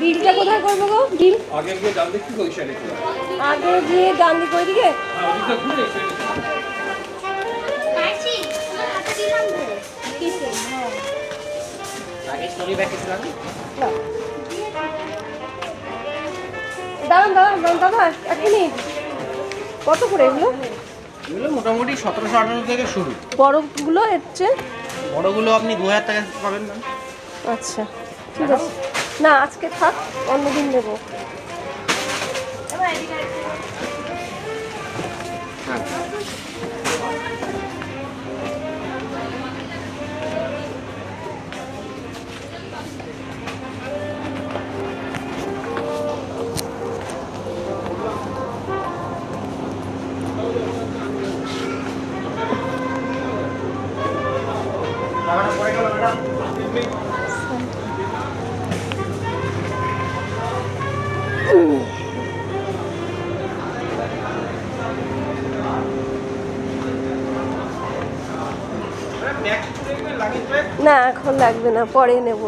বিলটা কোথায় করব গো? বিল আগে গিয়ে ডাল দেখছি ওই সাইডে আগে গিয়ে ডান দিকে কিছু লাগবে দাঁড়ান দাঁড়ান দাঁড়ান দাদা এক মিনিট। কত করে এগুলো? এগুলো মোটামুটি সতেরোশো আঠারো থেকে শুরু। বড়গুলো এর চেয়ে? বড়গুলো আপনি দু হাজার টাকা পাবেন না আচ্ছা ঠিক আছে। না আজকে থাক অন্যদিন নেব না এখন লাগবে না পরে নেব।